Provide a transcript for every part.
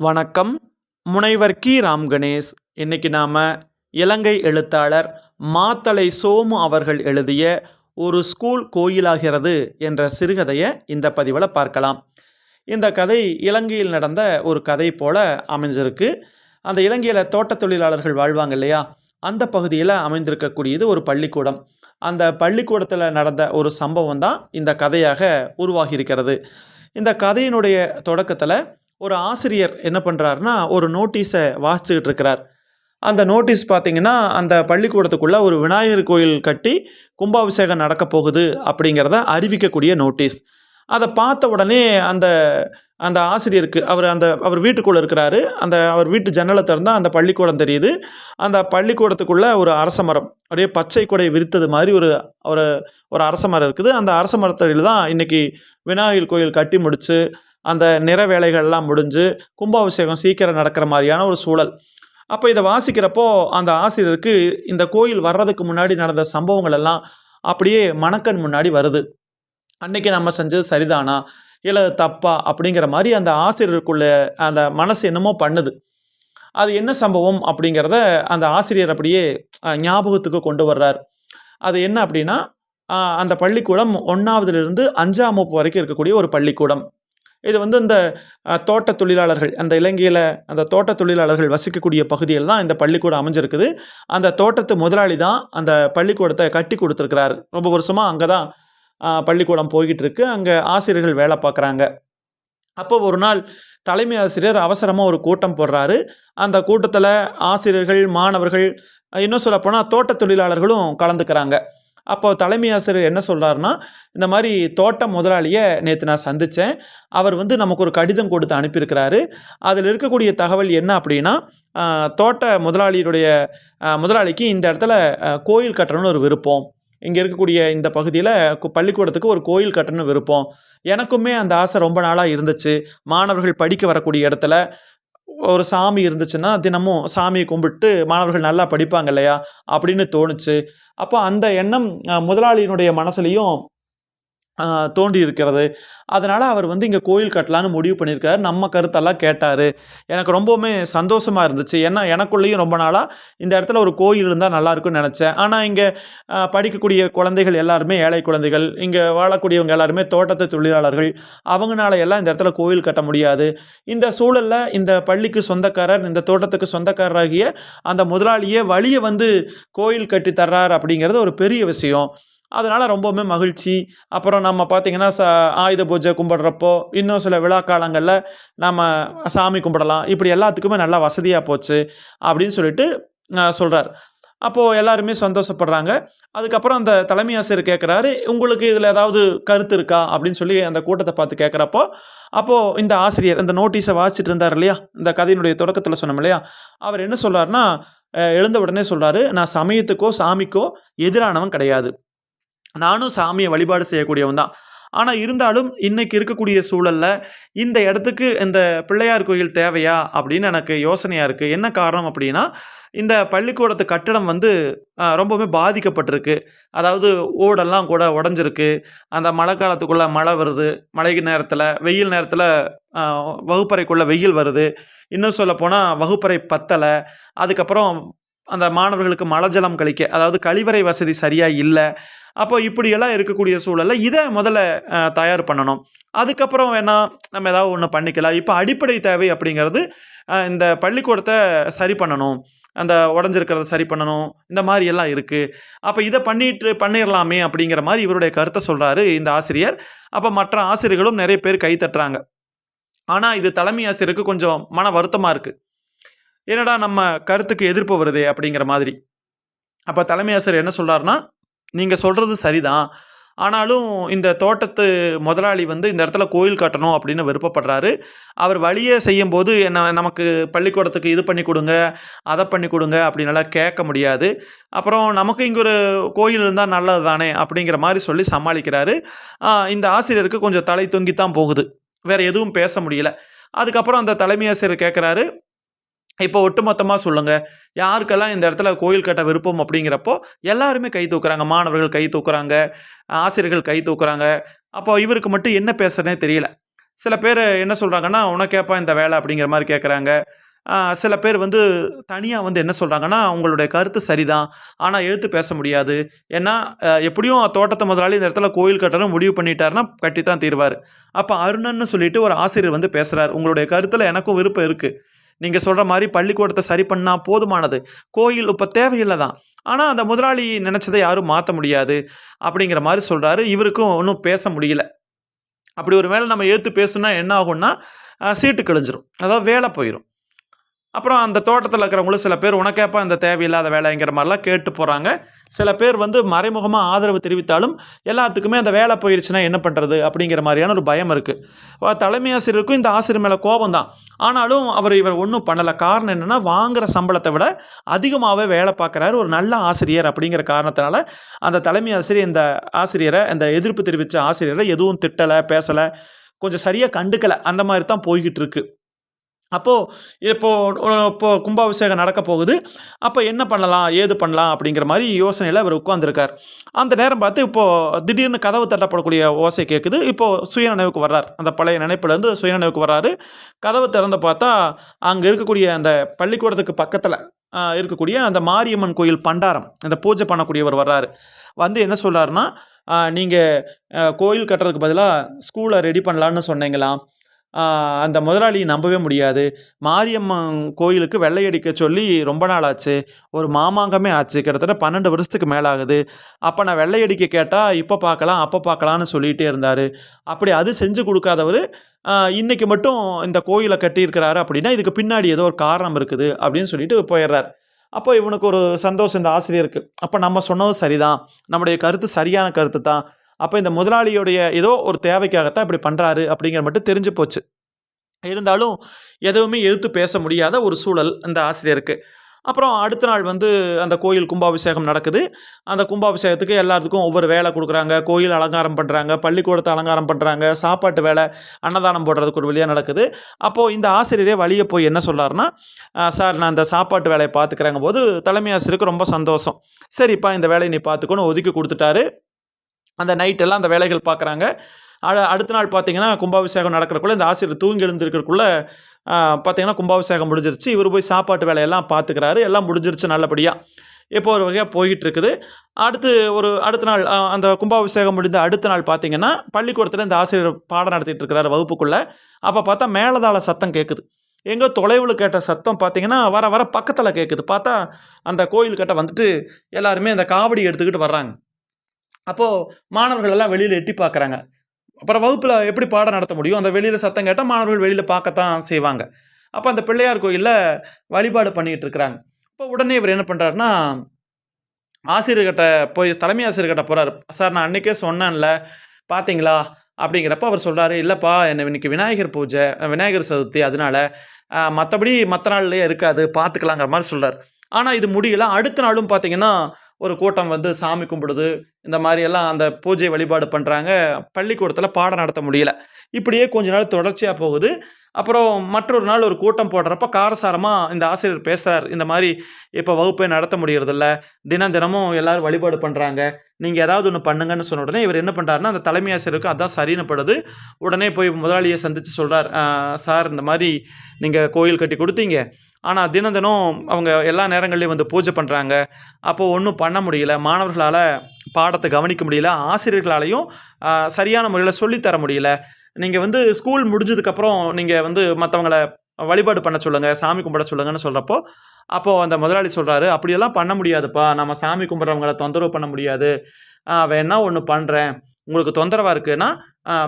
வணக்கம். முனைவர் கி. ராம் கணேஷ் இன்னைக்கு நாம் இலங்கை எழுத்தாளர் மாத்தளை சோமு அவர்கள் எழுதிய ஒரு ஸ்கூல் கோயிலாகிறது என்ற சிறுகதையை இந்த பதிவில் பார்க்கலாம். இந்த கதை இலங்கையில் நடந்த ஒரு கதை போல அமைஞ்சிருக்கு. அந்த இலங்கையில் தோட்ட தொழிலாளர்கள் வாழ்வாங்க இல்லையா? அந்த பகுதியில் அமைந்திருக்கக்கூடியது ஒரு பள்ளிக்கூடம். அந்த பள்ளிக்கூடத்தில் நடந்த ஒரு சம்பவம் தான் இந்த கதையாக உருவாகி இருக்கிறது. இந்த கதையினுடைய தொடக்கத்தில் ஒரு ஆசிரியர் என்ன பண்ணுறாருன்னா ஒரு நோட்டீஸை வாசிச்சுக்கிட்டு இருக்கிறார். அந்த நோட்டீஸ் பார்த்தீங்கன்னா அந்த பள்ளிக்கூடத்துக்குள்ளே ஒரு விநாயகர் கோயில் கட்டி கும்பாபிஷேகம் நடக்க போகுது அப்படிங்கிறத அறிவிக்கக்கூடிய நோட்டீஸ் அதை பார்த்த உடனே அந்த அந்த ஆசிரியருக்கு அவர் அந்த அவர் வீட்டுக்குள்ளே இருக்கிறாரு. அந்த அவர் வீட்டு ஜன்னலை திறந்தால் அந்த பள்ளிக்கூடம் தெரியுது. அந்த பள்ளிக்கூடத்துக்குள்ளே ஒரு அரச மரம் அப்படியே பச்சை கொடை விரித்தது மாதிரி ஒரு ஒரு ஒரு அரச மரம் இருக்குது. அந்த அரச மரத்தடியில் தான் இன்றைக்கி விநாயகர் கோயில் கட்டி முடித்து அந்த நிற வேலைகள்லாம் முடிஞ்சு கும்பாபிஷேகம் சீக்கிரம் நடக்கிற மாதிரியான ஒரு சூழல். அப்போ இதை வாசிக்கிறப்போ அந்த ஆசிரியருக்கு இந்த கோயில் வர்றதுக்கு முன்னாடி நடந்த சம்பவங்கள் எல்லாம் அப்படியே மணக்கண் முன்னாடி வருது. அன்னைக்கு நம்ம செஞ்சது சரிதானா? இல்லை தப்பா? அப்படிங்கிற மாதிரி அந்த ஆசிரியருக்குள்ள அந்த மனசு என்னமோ பண்ணுது. அது என்ன சம்பவம் அப்படிங்கிறத அந்த ஆசிரியர் அப்படியே ஞாபகத்துக்கு கொண்டு வர்றார். அது என்ன அப்படின்னா அந்த பள்ளிக்கூடம் ஒன்றாவதுலேருந்து அஞ்சாம் வகுப்பு வரைக்கும் இருக்கக்கூடிய ஒரு பள்ளிக்கூடம். இது வந்து இந்த தோட்ட தொழிலாளர்கள் அந்த இலங்கையில் அந்த தோட்ட தொழிலாளர்கள் வசிக்கக்கூடிய பகுதியில் தான் இந்த பள்ளிக்கூடம் அமைஞ்சிருக்குது. அந்த தோட்டத்து முதலாளி தான் அந்த பள்ளிக்கூடத்தை கட்டி கொடுத்துருக்கிறார். ரொம்ப வருஷமாக அங்கே தான் பள்ளிக்கூடம் போய்கிட்டு இருக்கு அங்கே ஆசிரியர்கள் வேலை பார்க்குறாங்க. அப்போ ஒரு நாள் தலைமை ஆசிரியர் அவசரமாக ஒரு கூட்டம் போடுறாரு. அந்த கூட்டத்தில் ஆசிரியர்கள் மாணவர்கள் இன்னும் சொல்லப்போனால் தோட்ட தொழிலாளர்களும் கலந்துக்கிறாங்க. அப்போ தலைமை ஆசிரியர் என்ன சொல்கிறாருன்னா இந்த மாதிரி தோட்ட முதலாளியை நேற்று நான் சந்தித்தேன் அவர் வந்து நமக்கு ஒரு கடிதம் கொடுத்து அனுப்பியிருக்கிறாரு. அதில் இருக்கக்கூடிய தகவல் என்ன அப்படின்னா தோட்ட முதலாளியுடைய முதலாளிக்கு இந்த இடத்துல கோயில் கட்டணும்னு ஒரு விருப்பம். இங்கே இருக்கக்கூடிய இந்த பகுதியில் பள்ளிக்கூடத்துக்கு ஒரு கோயில் கட்டணும் விருப்பம். எனக்குமே அந்த ஆசை ரொம்ப நாளாக இருந்துச்சு. மாணவர்கள் படிக்க வரக்கூடிய இடத்துல ஒரு சாமி இருந்துச்சுன்னா தினமும் சாமியை கும்பிட்டு மாணவர்கள் நல்லா படிப்பாங்க இல்லையா? அப்படின்னு தோணுச்சு. அப்போ அந்த எண்ணம் முதலாளியினுடைய மனசுலையும் தோன்றி இருக்கிறது அதனால் அவர் வந்து இங்கே கோயில் கட்டலான்னு முடிவு பண்ணியிருக்காரு. நம்ம கருத்தெல்லாம் கேட்டார். எனக்கு ரொம்பவுமே சந்தோஷமாக இருந்துச்சு. ஏன்னா எனக்குள்ளேயும் ரொம்ப நாளாக இந்த இடத்துல ஒரு கோயில் இருந்தால் நல்லா இருக்கும்னு நினச்சேன். ஆனால் இங்கே படிக்கக்கூடிய குழந்தைகள் எல்லாருமே ஏழை குழந்தைகள் இங்கே வாழக்கூடியவங்க எல்லாருமே தோட்டத்து தொழிலாளர்கள் அவங்கனால எல்லாம் இந்த இடத்துல கோயில் கட்ட முடியாது. இந்த சூழலில் இந்த பள்ளிக்கு சொந்தக்காரர் இந்த தோட்டத்துக்கு சொந்தக்காரராகிய அந்த முதலாளியே வழியை வந்து கோயில் கட்டி தர்றார் அப்படிங்கிறது ஒரு பெரிய விஷயம். அதனால் ரொம்பவுமே மகிழ்ச்சி. அப்புறம் நம்ம பார்த்திங்கன்னா ச ஆயுத பூஜை கும்பிட்றப்போ இன்னும் சில விழா காலங்களில் நம்ம சாமி கும்பிடலாம். இப்படி எல்லாத்துக்குமே நல்லா வசதியாக போச்சு அப்படின்னு சொல்லிட்டு சொல்கிறார் அப்போது எல்லாருமே சந்தோஷப்படுறாங்க. அதுக்கப்புறம் அந்த தலைமை ஆசிரியர் கேட்குறாரு உங்களுக்கு இதில் ஏதாவது கருத்து இருக்கா? அப்படின்னு சொல்லி அந்த கூட்டத்தை பார்த்து கேட்குறப்போ அப்போது இந்த ஆசிரியர் இந்த நோட்டீஸை வாசிச்சுட்டு இருந்தார் இல்லையா? இந்த கதையினுடைய தொடக்கத்தில் சொன்னோம் இல்லையா? அவர் என்ன சொல்கிறாருன்னா எழுந்த உடனே சொல்கிறாரு நான் சமயத்துக்கோ சாமிக்கோ எதிரானவன் கிடையாது. நானும் சாமியை வழிபாடு செய்யக்கூடியவன் தான். ஆனால் இருந்தாலும் இன்றைக்கி இருக்கக்கூடிய சூழலில் இந்த இடத்துக்கு இந்த பிள்ளையார் கோயில் தேவையா அப்படின்னு எனக்கு யோசனையாக இருக்குது என்ன காரணம் அப்படின்னா இந்த பள்ளிக்கூடத்து கட்டடம் வந்து ரொம்பவுமே பாதிக்கப்பட்டிருக்கு. அதாவது ஓடெல்லாம் கூட உடஞ்சிருக்கு. அந்த மழை காலத்துக்குள்ளே மழை வருது. மழை நேரத்தில் வெயில் நேரத்தில் வகுப்பறைக்குள்ளே வெயில் வருது. இன்னும் சொல்லப்போனால் வகுப்பறை பத்தலை. அதுக்கப்புறம் அந்த மாணவர்களுக்கு மலஜலம் கழிக்க அதாவது கழிவறை வசதி சரியாக இல்லை அப்போ இப்படியெல்லாம் இருக்கக்கூடிய சூழலில் இதை முதல்ல தயார் பண்ணணும். அதுக்கப்புறம் வேணால் நம்ம ஏதாவது ஒன்று பண்ணிக்கலாம். இப்போ அடிப்படை தேவை அப்படிங்கிறது இந்த பள்ளிக்கூடத்தை சரி பண்ணணும். அந்த உடஞ்சிருக்கிறத சரி பண்ணணும். இந்த மாதிரி எல்லாம் இருக்குது அப்போ இதை பண்ணிட்டு பண்ணிடலாமே அப்படிங்கிற மாதிரி இவருடைய கருத்தை சொல்கிறாரு இந்த ஆசிரியர். அப்போ மற்ற ஆசிரியர்களும் நிறைய பேர் கை தட்டுறாங்க. ஆனால் இது தலைமை ஆசிரியருக்கு கொஞ்சம் மன வருத்தமாக இருக்குது என்னடா நம்ம கருத்துக்கு எதிர்ப்பு வருதே அப்படிங்கிற மாதிரி. அப்போ தலைமை ஆசிரியர் என்ன சொல்கிறாருன்னா நீங்கள் சொல்கிறது சரிதான். ஆனாலும் இந்த தோட்டத்து முதலாளி வந்து இந்த இடத்துல கோயில் கட்டணும் அப்படின்னு விருப்பப்படுறாரு. அவர் வழியே செய்யும்போது என்ன நமக்கு பள்ளிக்கூடத்துக்கு இது பண்ணி கொடுங்க அதை பண்ணி கொடுங்க அப்படின்னலாம் கேட்க முடியாது. அப்புறம் நமக்கு இங்கே ஒரு கோயில் இருந்தால் நல்லது தானே அப்படிங்கிற மாதிரி சொல்லி சமாளிக்கிறாரு. இந்த ஆசிரியருக்கு கொஞ்சம் தலை தொங்கித்தான் போகுது. வேறு எதுவும் பேச முடியல. அதுக்கப்புறம் அந்த தலைமை ஆசிரியர் கேட்குறாரு இப்போ ஒட்டுமொத்தமாக சொல்லுங்கள் யாருக்கெல்லாம் இந்த இடத்துல கோயில் கட்ட விருப்பம் அப்படிங்கிறப்போ எல்லாருமே கை தூக்குறாங்க. மாணவர்கள் கை தூக்குறாங்க. ஆசிரியர்கள் கை தூக்குறாங்க. அப்போ இவருக்கு மட்டும் என்ன பேசுறதுனே தெரியல. சில பேர் என்ன சொல்கிறாங்கன்னா உனக்கேப்பா இந்த வேலை அப்படிங்கிற மாதிரி கேட்குறாங்க சில பேர் வந்து தனியாக வந்து என்ன சொல்கிறாங்கன்னா அவங்களுடைய கருத்து சரிதான். ஆனால் எழுத்து பேச முடியாது. ஏன்னா எப்படியும் தோட்டத்தை முதலாளி இந்த இடத்துல கோயில் கட்டணும் முடிவு பண்ணிட்டாருன்னா கட்டி தான் தீர்வார். அப்போ அருணன்னு சொல்லிட்டு ஒரு ஆசிரியர் வந்து பேசுகிறார் உங்களுடைய கருத்தில் எனக்கும் விருப்பம் இருக்குது நீங்கள் சொல்கிற மாதிரி பள்ளிக்கூடத்தை சரி பண்ணால் போதுமானது. கோயில் இப்போ தேவையில்லை தான் ஆனால் அந்த முதலாளி நினச்சதை யாரும் மாற்ற முடியாது அப்படிங்கிற மாதிரி சொல்கிறாரு இவருக்கும் ஒன்றும் பேச முடியல. அப்படி ஒரு வேலை நம்ம ஏற்று பேசுனா என்ன ஆகும்னா சீட்டு கிழிஞ்சிரும். அதாவது வேலை போயிடும் அப்புறம் அந்த தோட்டத்தில் இருக்கிறவங்களும் சில பேர் உனக்கேப்பா இந்த தேவையில்லாத வேலைங்கிற மாதிரிலாம் கேட்டு போகிறாங்க சில பேர் வந்து மறைமுகமாக ஆதரவு தெரிவித்தாலும் எல்லாத்துக்குமே அந்த வேலை போயிருச்சுன்னா என்ன பண்ணுறது அப்படிங்கிற மாதிரியான ஒரு பயம் இருக்குது தலைமை ஆசிரியருக்கும் இந்த ஆசிரியர் மேலே கோபம் தான். ஆனாலும் அவர் இவர் ஒன்றும் பண்ணலை. காரணம் என்னென்னா வாங்குகிற சம்பளத்தை விட அதிகமாகவே வேலை பார்க்குறாரு ஒரு நல்ல ஆசிரியர் அப்படிங்கிற காரணத்தினால அந்த தலைமை ஆசிரியர் இந்த ஆசிரியரை இந்த எதிர்ப்பு தெரிவித்த ஆசிரியரை எதுவும் திட்டலை பேசலை கொஞ்சம் சரியாக கண்டுக்கலை. அந்த மாதிரி தான் போய்கிட்டு இருக்குது அப்போது இப்போது இப்போது கும்பாபிஷேகம் நடக்க போகுது. அப்போ என்ன பண்ணலாம்? ஏது பண்ணலாம்? அப்படிங்கிற மாதிரி யோசனையில் அவர் உட்காந்துருக்கார் அந்த நேரம் பார்த்து இப்போது திடீர்னு கதவு தட்டப்படக்கூடிய ஓசை கேட்குது இப்போது சுயநினைவுக்கு வர்றார். அந்த பழைய நினைப்புலேருந்து சுயநினைவுக்கு வர்றாரு. கதவு திறந்து பார்த்தா அங்கே இருக்கக்கூடிய அந்த பள்ளிக்கூடத்துக்கு பக்கத்தில் இருக்கக்கூடிய அந்த மாரியம்மன் கோயில் பண்டாரம் அந்த பூஜை பண்ணக்கூடியவர் வர்றாரு. வந்து என்ன சொல்கிறாருன்னா நீங்கள் கோயில் கட்டுறதுக்கு பதிலாக ஸ்கூலை ரெடி பண்ணலான்னு சொன்னீங்களாம். அந்த முதலாளியை நம்பவே முடியாது. மாரியம்மன் கோயிலுக்கு வெள்ளை அடிக்க சொல்லி ரொம்ப நாள் ஆச்சு. ஒரு மாமாங்கமே ஆச்சு. கிட்டத்தட்ட பன்னெண்டு வருஷத்துக்கு மேலே ஆகுது அப்போ நான் வெள்ளை அடிக்க கேட்டால் இப்போ பார்க்கலாம் அப்போ பார்க்கலான்னு சொல்லிகிட்டே இருந்தார். அப்படி அது செஞ்சு கொடுக்காதவர் இன்றைக்கி மட்டும் இந்த கோயிலை கட்டியிருக்கிறாரு அப்படின்னா இதுக்கு பின்னாடி ஏதோ ஒரு காரணம் இருக்குது அப்படின்னு சொல்லிட்டு போயிடுறார். அப்போ இவனுக்கு ஒரு சந்தோஷம் இந்த ஆசிரியருக்கு. அப்போ நம்ம சொன்னது சரிதான். நம்முடைய கருத்து சரியான கருத்து தான். அப்போ இந்த முதலாளியுடைய ஏதோ ஒரு தேவைக்காகத்தான் இப்படி பண்ணுறாரு அப்படிங்கிற மட்டும் தெரிஞ்சு போச்சு. இருந்தாலும் எதுவுமே எதிர்த்து பேச முடியாத ஒரு சூழல் இந்த ஆசிரியருக்கு. அப்புறம் அடுத்த நாள் வந்து அந்த கோயில் கும்பாபிஷேகம் நடக்குது. அந்த கும்பாபிஷேகத்துக்கு எல்லாத்துக்கும் ஒவ்வொரு வேலை கொடுக்குறாங்க. கோயில் அலங்காரம் பண்ணுறாங்க பள்ளிக்கூடத்தை அலங்காரம் பண்ணுறாங்க சாப்பாட்டு வேலை அன்னதானம் போடுறதுக்கு ஒரு வழியாக நடக்குது. அப்போது இந்த ஆசிரியரே வழியை போய் என்ன சொல்கிறாருன்னா சார் நான் இந்த சாப்பாட்டு வேலையை பார்த்துக்கிறேங்க போது தலைமை ஆசிரியருக்கு ரொம்ப சந்தோஷம். சரிப்பா இந்த வேலையை நீ பார்த்துக்கணும் ஒதுக்கி கொடுத்துட்டாரு. அந்த நைட்டெல்லாம் அந்த வேலைகள் பார்க்குறாங்க. அடு அடுத்த நாள் பார்த்தீங்கன்னா கும்பாபிஷேகம் நடக்கிறக்குள்ள இந்த ஆசிரியர் தூங்கி எழுந்திருக்கிறக்குள்ள பார்த்தீங்கன்னா கும்பாபிஷேகம் முடிஞ்சிருச்சு. இவர் போய் சாப்பாட்டு வேலையெல்லாம் பார்த்துக்கிறாரு. எல்லாம் முடிஞ்சிருச்சு நல்லபடியாக இப்போ ஒரு வகையாக போயிட்டு இருக்குது அடுத்து ஒரு அடுத்த நாள் அந்த கும்பாபிஷேகம் முடிந்த அடுத்த நாள் பார்த்தீங்கன்னா பள்ளிக்கூடத்தில் இந்த ஆசிரியர் பாடம் நடத்திட்டு இருக்கிறார் வகுப்புக்குள்ளே. அப்போ பார்த்தா மேலதாள சத்தம் கேட்குது எங்கோ தொலைவில் கேட்ட சத்தம் பார்த்தீங்கன்னா வர வர பக்கத்தில் கேட்குது பார்த்தா அந்த கோயில் கிட்ட வந்துட்டு எல்லாருமே அந்த காவடி எடுத்துக்கிட்டு வர்றாங்க. அப்போது மாணவர்கள் எல்லாம் வெளியில் எட்டி பார்க்குறாங்க. அப்புறம் வகுப்பில் எப்படி பாடம் நடத்த முடியும்? அந்த வெளியில் சத்தம் கேட்டால் மாணவர்கள் வெளியில் பார்க்கத்தான் செய்வாங்க. அப்போ அந்த பிள்ளையார் கோயிலில் வழிபாடு பண்ணிகிட்டு இருக்கிறாங்க. இப்போ உடனே இவர் என்ன பண்ணுறாருன்னா ஆசிரியர்கிட்ட போய் தலைமை ஆசிரியர்கிட்ட போகிறார் சார் நான் அன்றைக்கே சொன்னேன்ல பார்த்தீங்களா அப்படிங்கிறப்ப அவர் சொல்கிறாரு இல்லைப்பா என்ன இன்றைக்கி விநாயகர் பூஜை விநாயகர் சதுர்த்தி அதனால் மற்றபடி மற்ற நாள்லேயே இருக்காது பார்த்துக்கலாங்கிற மாதிரி சொல்கிறார் ஆனால் இது முடியல. அடுத்த நாளும் பார்த்தீங்கன்னா ஒரு கூட்டம் வந்து சாமி கும்பிடுது இந்த மாதிரியெல்லாம் அந்த பூஜை வழிபாடு பண்ணுறாங்க பள்ளிக்கூடத்தில் பாடம் நடத்த முடியல. இப்படியே கொஞ்ச நாள் தொடர்ச்சியாக போகுது. அப்புறம் மற்றொரு நாள் ஒரு கூட்டம் போடுறப்ப காரசாரமாக இந்த ஆசிரியர் பேசுகிறார் இந்த மாதிரி இப்போ வகுப்பை நடத்த முடியறதில்ல. தினம் தினமும் எல்லோரும் வழிபாடு பண்ணுறாங்க நீங்கள் ஏதாவது ஒன்று பண்ணுங்கன்னு சொன்ன உடனே இவர் என்ன பண்ணுறாருன்னா அந்த தலைமை ஆசிரியருக்கு அதான் சரின்னு படுது. உடனே போய் முதலாளியை சந்தித்து சொல்கிறார் சார் இந்த மாதிரி நீங்கள் கோயில் கட்டி கொடுத்தீங்க. ஆனால் தினம் தினம் அவங்க எல்லா நேரங்கள்லையும் வந்து பூஜை பண்ணுறாங்க அப்போது ஒன்றும் பண்ண முடியல. மாணவர்களால் பாடத்தை கவனிக்க முடியல. ஆசிரியர்களாலையும் சரியான முறையில் சொல்லித்தர முடியல. நீங்கள் வந்து ஸ்கூல் முடிஞ்சதுக்கப்புறம் நீங்கள் வந்து மற்றவங்கள வழிபாடு பண்ண சொல்லுங்கள் சாமி கும்பிட சொல்லுங்கன்னு சொல்கிறப்போ அப்போது அந்த முதலாளி சொல்கிறாரு அப்படியெல்லாம் பண்ண முடியாதுப்பா. நம்ம சாமி கும்பிட்றவங்கள தொந்தரவு பண்ண முடியாது. வேணால் வேணா ஒன்று பண்ணுறேன் உங்களுக்கு தொந்தரவாக இருக்குன்னா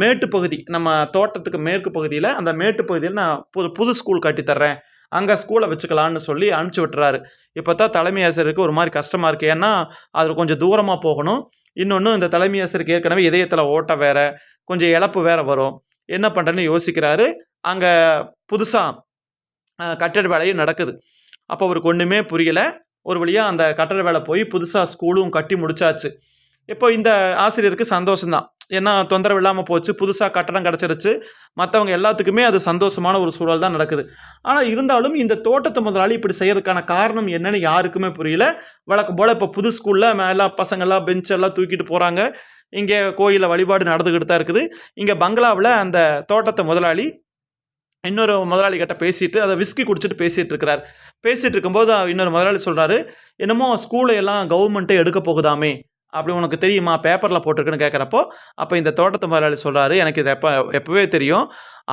மேட்டு பகுதி நம்ம தோட்டத்துக்கு மேற்கு பகுதியில் அந்த மேட்டு பகுதியில் நான் புது புது ஸ்கூல் கட்டித்தர்றேன் அங்கே ஸ்கூலை வச்சுக்கலான்னு சொல்லி அனுப்பிச்சி விட்டுறாரு. இப்போ தான் தலைமை ஆசிரியருக்கு ஒரு மாதிரி கஷ்டமாக இருக்குது ஏன்னா அது கொஞ்சம் தூரமாக போகணும். இன்னொன்று இந்த தலைமை ஆசிரியருக்கு ஏற்கனவே இதயத்தில் ஓட்ட வேற. கொஞ்சம் இழப்பு வேறு வரும். என்ன பண்ணுறேன்னு யோசிக்கிறாரு. அங்கே புதுசாக கட்டட வேலையும் நடக்குது. அப்போ அவருக்கு ஒன்றுமே புரியலை. ஒரு வழியாக அந்த கட்டட வேலை போய் புதுசாக ஸ்கூலும் கட்டி முடிச்சாச்சு. இப்போ இந்த ஆசிரியருக்கு சந்தோஷம்தான். ஏன்னா தொந்தரவு இல்லாமல் போச்சு. புதுசாக கட்டடம் கிடச்சிருச்சு. மற்றவங்க எல்லாத்துக்குமே அது சந்தோஷமான ஒரு சூழல் தான் நடக்குது. ஆனால் இருந்தாலும் இந்த தோட்டத்து முதலாளி இப்படி செய்யறதுக்கான காரணம் என்னன்னு யாருக்குமே புரியல. வழக்கம் போல் இப்போ புது ஸ்கூலில் எல்லா பசங்கள்லாம் பெஞ்செல்லாம் தூக்கிட்டு போகிறாங்க இங்கே கோயிலில் வழிபாடு நடந்துக்கிட்டு தான் இருக்குது. இங்கே பங்களாவில் அந்த தோட்டத்தை முதலாளி இன்னொரு முதலாளி கிட்ட பேசிட்டு அதை விஸ்கி குடிச்சிட்டு பேசிகிட்டு இருக்கிறார். பேசிகிட்டு இருக்கும்போது இன்னொரு முதலாளி சொல்கிறாரு என்னமோ ஸ்கூலை எல்லாம் கவர்மெண்ட்டே எடுக்க போகுதாமே? அப்படி உனக்கு தெரியுமா? பேப்பரில் போட்டிருக்குன்னு கேட்குறப்போ அப்போ இந்த தோட்டத்து முதலாளி சொல்கிறாரு எனக்கு இது எப்போ எப்போவே தெரியும்.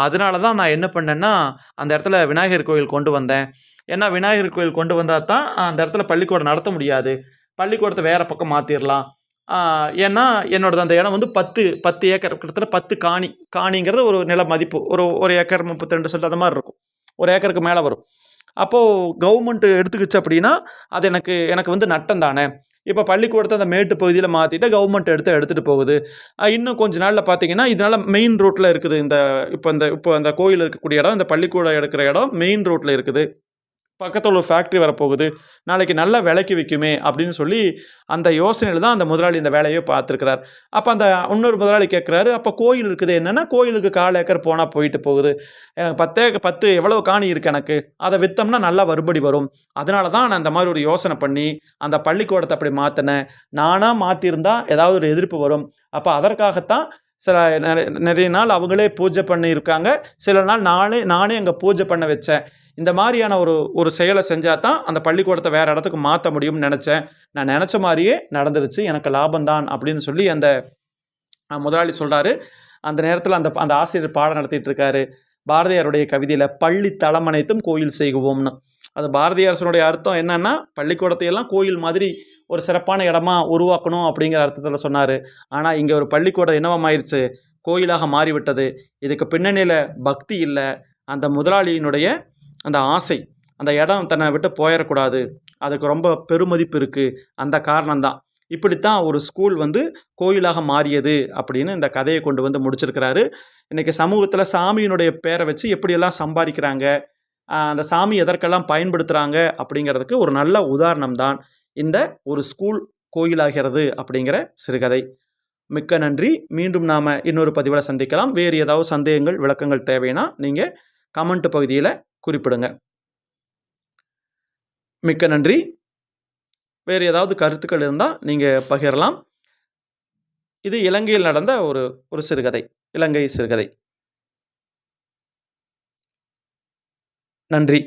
அதனால தான் நான் என்ன பண்ணேன்னா அந்த இடத்துல விநாயகர் கோயில் கொண்டு வந்தேன். ஏன்னா விநாயகர் கோயில் கொண்டு வந்தால் தான் அந்த இடத்துல பள்ளிக்கூடம் நடத்த முடியாது. பள்ளிக்கூடத்தை வேறு பக்கம் மாற்றிடலாம் ஏன்னா என்னோடது அந்த இடம் வந்து பத்து பத்து ஏக்கர் கிட்டத்தட்ட பத்து காணி காணிங்கிறது ஒரு நில மதிப்பு. ஒரு ஒரு ஏக்கர் முப்பத்தி ரெண்டு சென்ட் அந்த மாதிரி இருக்கும். ஒரு ஏக்கருக்கு மேலே வரும். அப்போது கவர்மெண்ட்டு எடுத்துக்கிச்சு அப்படின்னா அது எனக்கு எனக்கு வந்து நட்டம் தானே. இப்போ பள்ளிக்கூடத்தை அந்த மேட்டு பகுதியில் மாற்றிட்டு கவர்மெண்ட் எடுத்து எடுத்துகிட்டு போகுது. இன்னும் கொஞ்ச நாளில் பார்த்தீங்கன்னா இதனால் மெயின் ரோட்டில் இருக்குது இந்த இப்போ இந்த இப்போ அந்த கோயில் இருக்கக்கூடிய இடம் இந்த பள்ளிக்கூடம் எடுக்கிற இடம் மெயின் ரோட்டில் இருக்குது. பக்கத்தில் ஒரு ஃபேக்ட்ரி வரப்போகுது. நாளைக்கு நல்ல விலைக்கு விற்குமே அப்படின்னு சொல்லி அந்த யோசனையில் தான் அந்த முதலாளி இந்த வேலையை பார்த்துருக்கிறார். அப்போ அந்த இன்னொரு முதலாளி கேட்குறாரு அப்போ கோயில் இருக்குது என்னென்னா கோயிலுக்கு கால் ஏக்கர் போனால் போயிட்டு போகுது. எனக்கு பத்தே பத்து எவ்வளோ காணி இருக்குது எனக்கு? அதை விற்றோம்னா நல்லா வருபடி வரும். அதனால தான் நான் அந்த மாதிரி ஒரு யோசனை பண்ணி அந்த பள்ளிக்கூடத்தை அப்படி மாற்றினேன் நானாக மாற்றியிருந்தால் ஏதாவது ஒரு எதிர்ப்பு வரும். அப்போ அதற்காகத்தான் சில நிறைய நிறைய நாள் அவங்களே பூஜை பண்ணியிருக்காங்க. சில நாள் நானே நானே அங்கே பூஜை பண்ண வச்சேன். இந்த மாதிரியான ஒரு ஒரு செயலை செஞ்சால் தான் அந்த பள்ளிக்கூடத்தை வேறு இடத்துக்கு மாற்ற முடியும்னு நினச்சேன். நான் நினச்ச மாதிரியே நடந்துருச்சு. எனக்கு லாபம்தான் அப்படின்னு சொல்லி அந்த முதலாளி சொல்கிறாரு அந்த நேரத்தில் அந்த அந்த ஆசிரியர் பாடம் நடத்திட்டு இருக்காரு. பாரதியாருடைய கவிதையில் பள்ளி தளமனைத்தும் கோயில் செய்குவோம்னு. அது பாரதியாரசனுடைய அர்த்தம் என்னன்னா பள்ளிக்கூடத்தையெல்லாம் கோயில் மாதிரி ஒரு சிறப்பான இடமா உருவாக்கணும் அப்படிங்கிற அர்த்தத்தில் சொன்னார். ஆனால் இங்கே ஒரு பள்ளிக்கூடம் என்னவமாயிருச்சு? கோயிலாக மாறிவிட்டது. இதுக்கு பின்னணியில் பக்தி இல்லை. அந்த முதலாளியினுடைய அந்த ஆசை அந்த இடம் தன்னை விட்டு போயிடக்கூடாது அதுக்கு ரொம்ப பெருமதிப்பு இருக்குது அந்த காரணம்தான். இப்படித்தான் ஒரு ஸ்கூல் வந்து கோயிலாக மாறியது அப்படின்னு இந்த கதையை கொண்டு வந்து முடிச்சிருக்கிறாரு. இன்றைக்கி சமூகத்தில் சாமியினுடைய பேரை வச்சு எப்படியெல்லாம் சம்பாதிக்கிறாங்க அந்த சாமி எதற்கெல்லாம் பயன்படுத்துகிறாங்க அப்படிங்கிறதுக்கு ஒரு நல்ல உதாரணம் தான் இந்த ஒரு ஸ்கூல் கோயிலாகிறது அப்படிங்கிற சிறுகதை. மிக்க நன்றி. மீண்டும் நாம் இன்னொரு பதிவில் சந்திக்கலாம். வேறு ஏதாவது சந்தேகங்கள் விளக்கங்கள் தேவைன்னா நீங்கள் கமெண்ட் பகுதியில் குறிப்பிடுங்க. மிக்க நன்றி. வேறு ஏதாவது கருத்துக்கள் இருந்தால் நீங்கள் பகிரலாம். இது இலங்கையில் நடந்த ஒரு ஒரு சிறுகதை. இலங்கை சிறுகதை. நன்றி.